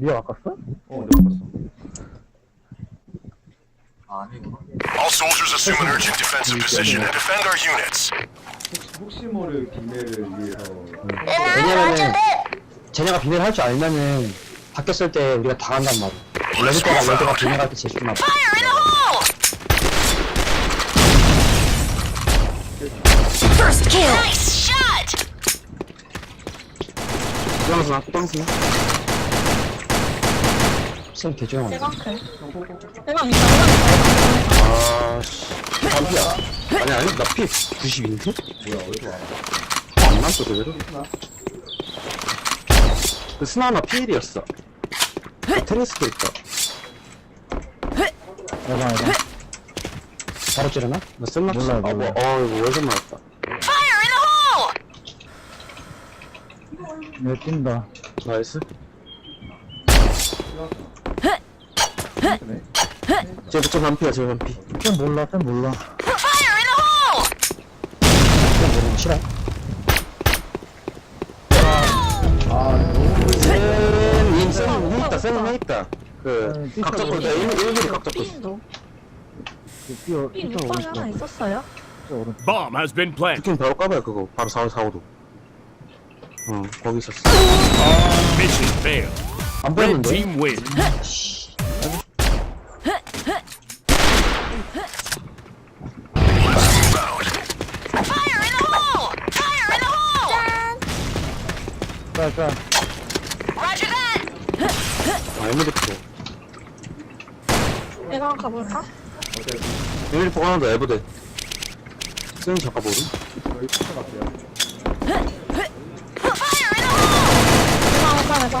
니가 바꿨어? 어 내가 봤어 All soldiers assume an urgent defensive position and defend our units. 혹시, 혹시 모를 비밀을 위해서 왜냐면은 쟤네가 비밀 할 줄 알면은 바뀌었을 때 우리가 당한단 말이야. 레드 때가 레드가 비밀할 때 제일 나 First kill. Nice shot. 조영수나 조영수나. 쌤. 대강클. 대강 있다, 대강. 아씨. 반피야. 아니 아니 나피 92인데? 뭐야 어디서 와안 났어 그대로. 그 스나나 피일이었어. 그 테니스도 있다. 대박, 대박. 바로 찌르나? 나 쌤나 몰라요, 아, 뭐. 어 이거 월급 hole. 얘 뛴다. 나이스. 쟤부터 반피야 쟤 반피. 쌤 몰라, 쌤 몰라. Fire in the hole. 그냥 모르면 싫어. 쌤, 쌤, 해 있다, 쌤은 해 있다. 그, 네, 각자 볼때 일일이 각자 볼 삐인도. 그 뛰어, 삐 뛰어 육방이 하나 오른쪽. 있었어요? 뛰어 오른쪽. Bomb has been planted. 부킹 바로 까봐요, 그거. 바로 4, 4, 5도. 응, 거기 있었어. Mission failed. 안 Red 보였는데? team wins. Fire in the hole. Fire in the hole. 아, 에미리포. 대강 가볼까? 에미리포 하나 더 에브데. 포터 갈게요 Fire in the hole. 대강 해봐.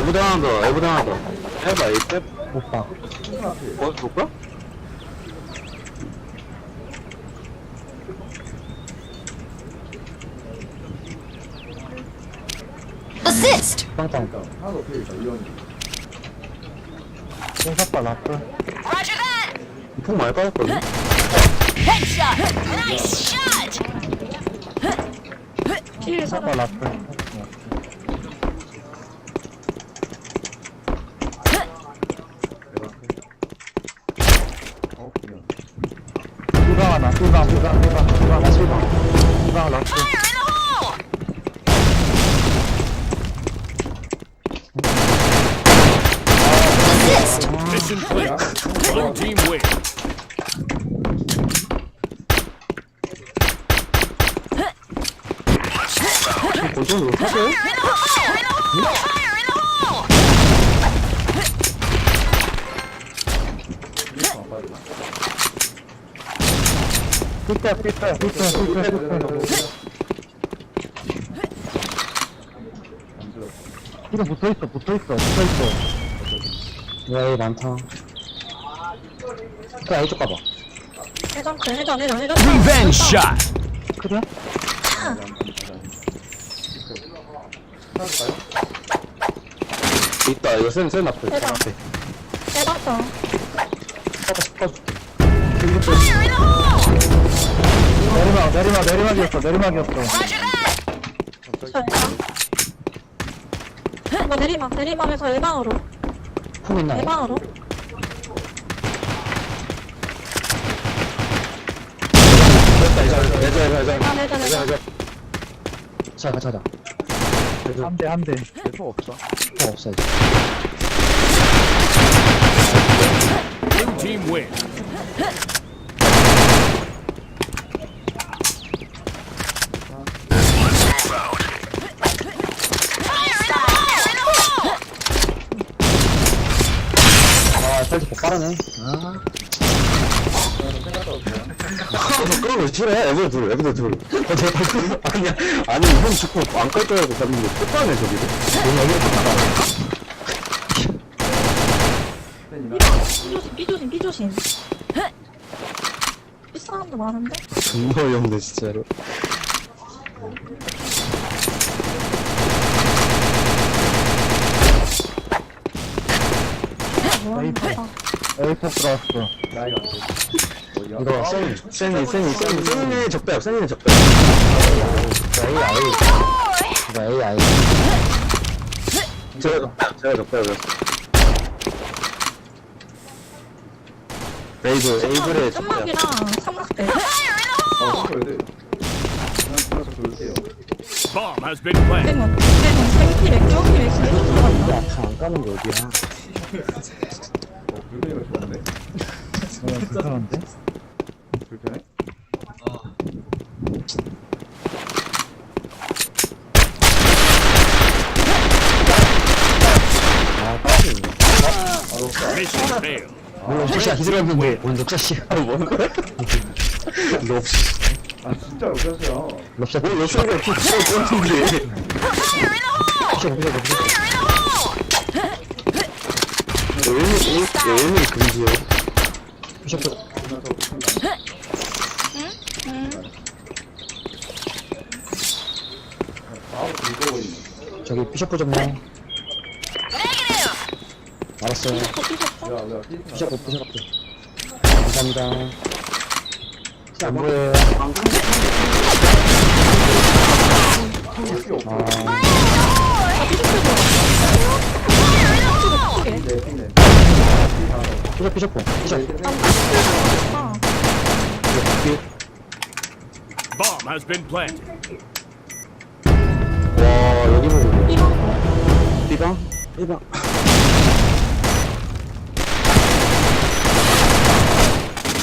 어다다 하나 더, 하나 더. 이 때. 못 봐. 하나 필 뭐, 볼까? Assist. 빵빵. 하나 더 필이다 미연이 쌤 삭발 났어. Roger that. 폭 많이 빠졌거든? Headshot. Nice shot. 삐 삭발 사람. 났어. 어 미연 삐방 하나, 삐방, 삐방, 나 삐방. 삐방 났어. Fire in the hole. Assist. Mission clear. Blue team wins. 본전으로 사줘요? Fire in the hole. Fire in the hole. 삐때, 삐때, 삐때, 삐때, 삐때. 이거 붙어있어, 붙어있어, 붙어있어. 야, 이거 많다. 그래, 이쪽 가봐. 해장클, 해장, 해장, 해장. Revenge shot. 그래? 있다, 이거 쌤, 쌤 앞에. 쌤 해봐. 앞에. hole. 내리막, 내리막, 내리막이었어, 내리막이었어. 내리막, 내리막에서 일방으로. 폭 있나요? 해장, 이제, 해장. 이제. 자, 가자, 가자. 한 대, 한 대. 어, 없어, 이제. Blue team wins. 아, 빠르네. 아. 아, 그런 거 싫어해? 에브드 둘, 에브드 둘. 아, 아니, 아니, 형 죽고 안끌 거라고 갔는데, 끝까네, 저기를. 너무 여기로 갔다. 삐조심, 삐조심, 삐조심. 삐 사람도 많은데? 존나 어이없네, 진짜로. 뭐 하는 거야? 에이터 들어왔어. 안 돼. 이거, 쌤, 쌤이, 쌤이, 쌤이, 쌤이 적대요, 쌤이 적대요. 아이, 아이. 아예. 제가 제가 적어요 레이저 에이블의 점막이랑 삼각대. 어, 돌게요. Bomb has been planted. 까는 게 어디야? 어, 불편이가 좋은데? 어, 불편한데? 불편해? 아 까지. Mission failed. 물론 샷이 들었는데 먼저 샷이. 뭔 거야? 럽시 아, 진짜 웃겼어요. 럽샷. 뭐 쏘는데 Fire in the hole! 일밀 일밀 금지요 긁어버리네. 저기 피셔프 좀 해. 알았어요. 피셔프 피셔프. 감사합니다. 안 보여요. 피셔프 피셔프. 피셔프. 아, Bomb has been planted. 와 여기 보고 이거. 삐방 삐방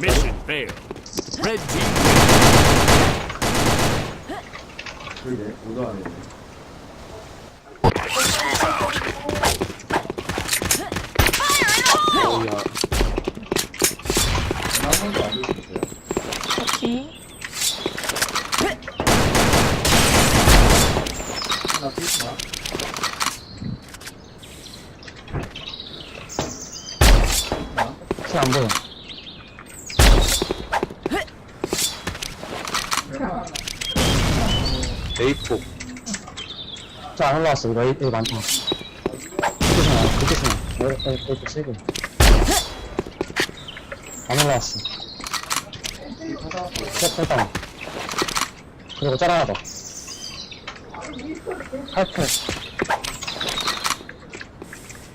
Mission failed. Red team 그러게, 오더하네. Let's move out. Fire in the hole! 한 번도 안 들으셨어요? 오케이. 하나 삐끗나? 샷안 보여. 에이포 자, 안 올라왔어. 이거, 이거 많다. 그렇게 나 그렇게 나 여기, 여기, 여기 세고. 안 올라왔어. 셋, 뺐다. 그리고 짤 하나 더. 칼칼.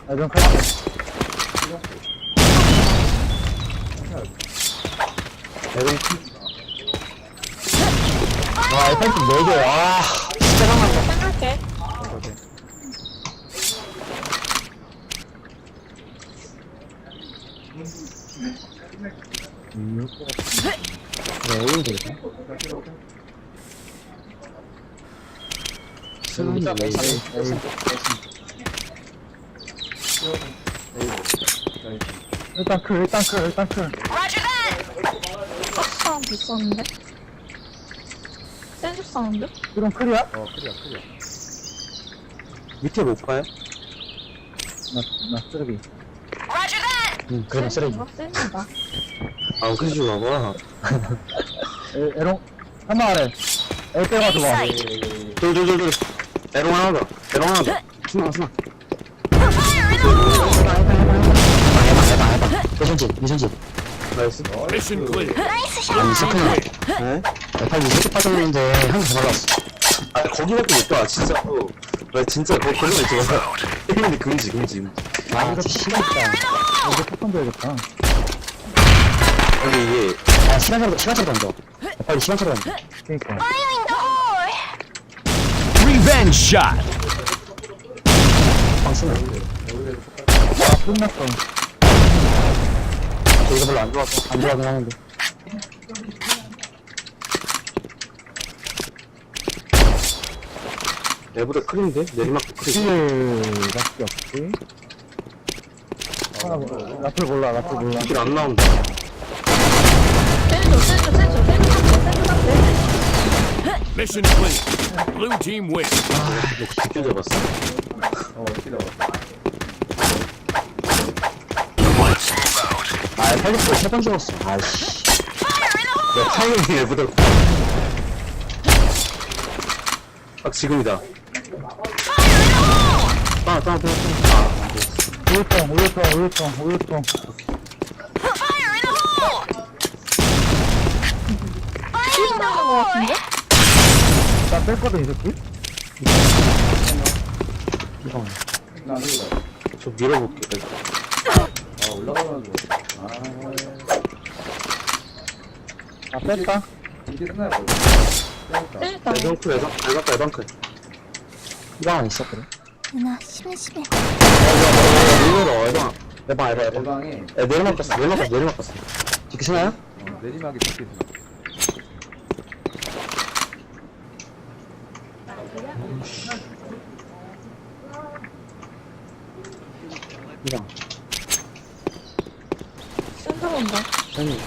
아, 이건 칼. 여기. 와, 이 펜트 4개. 와, 진짜. 생각해. 네, 오인 되겠다. 슬림이 왜 이래 일단 클, 일단 클, 일단 클. 사운드 있었는데? 센스 사운드? 이건 클이야? 어, 크리야, 크리야. 밑에 못 가요? 나, 나 쓰레기. 응, 그러면 쓰레기. 아 그러지 마봐 에, 에롱, 한마 아래. 에, 빼가지고 와. 돌돌돌돌 에롱 하나 더 에롱 하나 더 the hole! 해봐, 해봐, 해봐. 미션지, 미션지. 나이스 clear. Nice 아니, shot! 세컨 네? 에팔 2개 빠졌는데, 한개더 날랐어. 아 거기밖에 못 가 진짜로 나 진짜 거기 걸리면 있잖아 1mm 금지 금지 아, 진짜 시겠다. 이거 패턴 줘야겠다. 근데 이게 아, 시간차로, 시간차로 던져. 빨리 시간차로 던져. 그니까. Revenge shot. 방 쓰네. 아, 끝났어. 저 이거 별로 안 좋아서, 안 좋아하긴 하는데. 내보다 크린데? 내리막도 크린 킬, 락이 없지. 하나, 몰라. 라플 몰라, 몰라. 길 안 나온다. Mission clear. Blue team win. 너 깊게 잡았어 어, 어떻게 out. 아, 팔리스 세번 죽었어. 아이씨. The hole! 내 타이밍이 얘보다 딱 지금이다! 땅, 땅, 땅, 땅. 우유통, 우유통, 우유통, 우유통. Fire in the hole! Fire in the 나는 거 hole! 같은데? 나 뺐거든, 이 새끼? 이거. 나안 되겠다. 저 밀어볼게. 아, 올라가가지고. 아, 아, 뺐다. 이게 스나이퍼. 뺐다. 일단 애방크, 애방, 애방크, 애방크. 이방 안에 있었거든. 누나 심심해. 밀어라, 애방. 애방, 애방, 애방. 대방에 애 내리막 갔어, 내리막 갔어, 내리막 갔어. 스나야? 어, 내리막이 뒤에 있어. 이방. 센터 온다. 형님.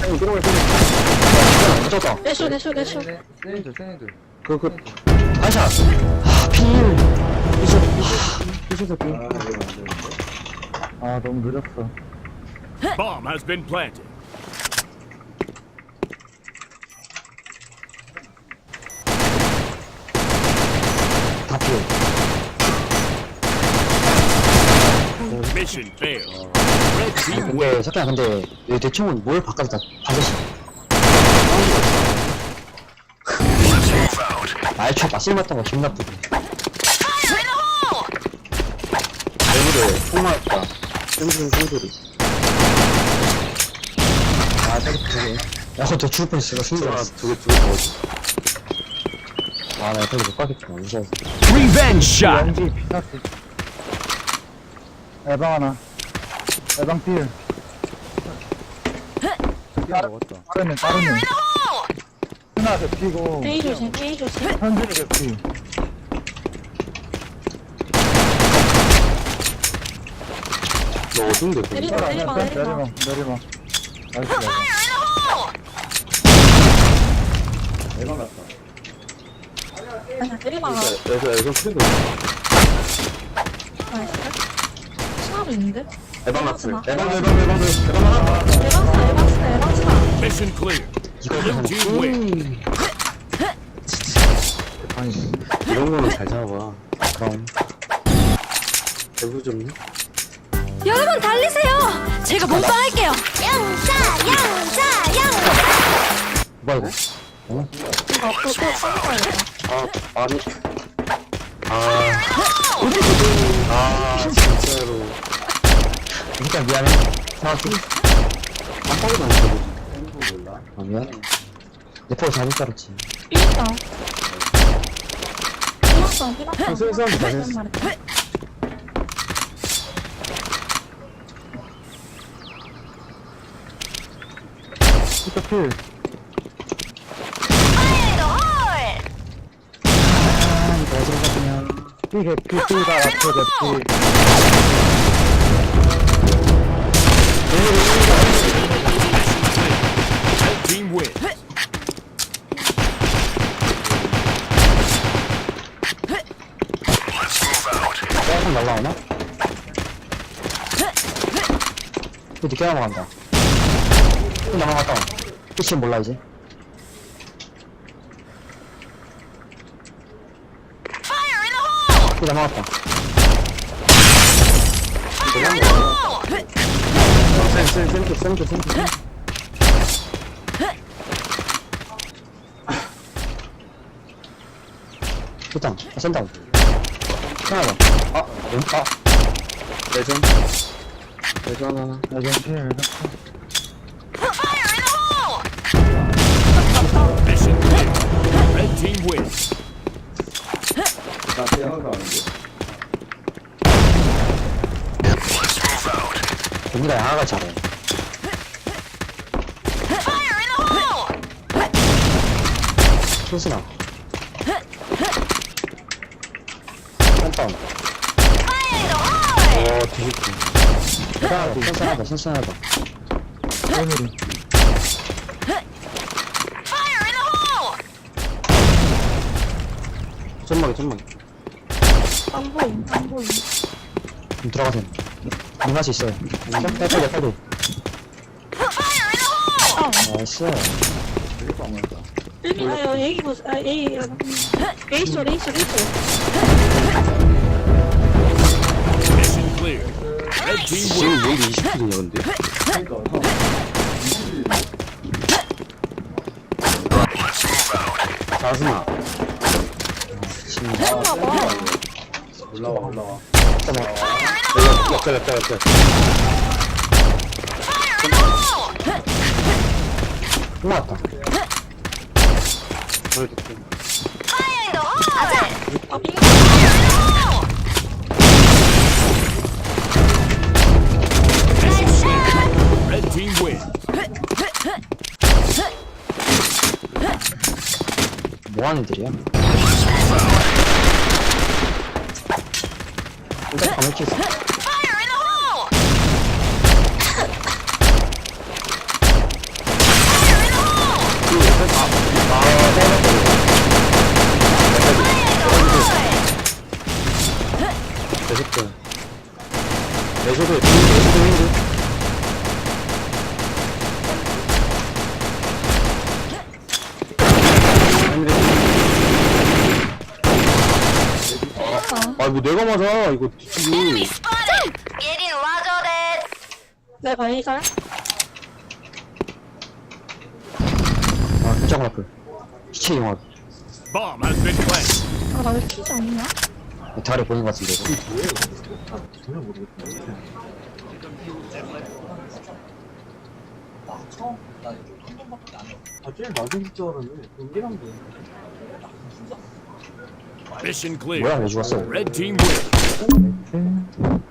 형님, 들어가, 들어가. 무졌다. 내쇼 내쇼 내쇼. 세니들, 세니들. 그, 그, 반샷. 아, 필. 피셔, 필. 아, 이거 안 되는데. 아, 너무 느렸어. Bomb has been planted. 다 필. Mission failed. Red team. 근데, 석현아, 근데, 이 대충은 뭘 바꿔도 다 out. 말초 맛쓸맞던 거 기분 나쁘고. Fire in the hole! 얼굴에 뽕맞다. 땡땡 땡소리. 아, 저기 두개. 야, 그거 죽을 뻔했어. 이거 숨지 아, 않았어. 두 개, 두개 더. 어디? 아, 나 저기 못 가겠구나. 무서워서. Revenge shot. 에방 하나. 에방 필. 먹었다. Fire in the hole! 하나 대피고. A 조심 A 조심. 현진이 대피. 너 어딘데, 거기? 내리막 내리막 내리막. 내리막. 나이스. Fire in the hole! 대방 갔다. 아니야 내리막. 애서, 애서 크리도. 나이스. 스나도 있는데? 애방 낙스. 스나. 애방, 애방, 애방, 애방 하나. 에방스나 에방스나 에방스나. Mission clear. Blue team wins. 이런 거는 잘 잡아. 그럼. 대부 좀. 여러분 달리세요! 제가 몸빵할게요! 영자! 영자! 영자! 뭐야, 이거? 아, 아니. 아, 아, 진짜로. 일단 미안해. 생각해. 깜빡이도 안 몰라. 아, 미안해. 내 포를 잘못. 삐있다. 삐었어 삐었어. 술 사운드 다 했어. 진짜 필. 아. 피 개피, 피가 앞에 개피. Team out. 조금 날라오나? 또 늦게 넘어간다. 또 넘어갔다. 끝이 몰라, 이제. 센터, 센터, 센터. 일단, 아, 센터. 하나 더. 아, 응? 아, 내전. 내전 하나. 여전 필, 여전 wins. 나. Let's move out. 우리가 양아가 잘해. Fire in the hole! 센터. Fire in the hole! 어, 뒤집기. 하나 더. 오늘이. 점막이, 점막이. 안 보임 안 보임. 좀 들어가세요. 민맛이 있어요. 빨리, 빨리, 빨리. Hole! 나이스. 되게 빵했다. 일미 아 얘기 보세요. 아소 A 소 A 소. Mission clear. Red team 지금. 뭔데 20킬이냐, 근데? out. 자스나. 올라와 올라와 잠깐만. 내가 역자 역자 역자 wins. 뭐하는 애들이야? 일단 밤을 치 Fire in the hole! Fire in the hole! 계속돼 내셔도 내셔도 힘들 아 이거 내가 맞아 이거 뒤치기 spotted! Getting loaded! 내 바이걸? 아, 진짜 라플. 시체 영화. Bomb has been planted. 아, 나왜 키지 않냐? 대가리 보인 것 같은데, 이거. 전혀 모르겠다 아 제일 맞은 줄 알았는데 동기랑 뭐 Mission clear. 뭐야, 왜 죽었어? Red team wins.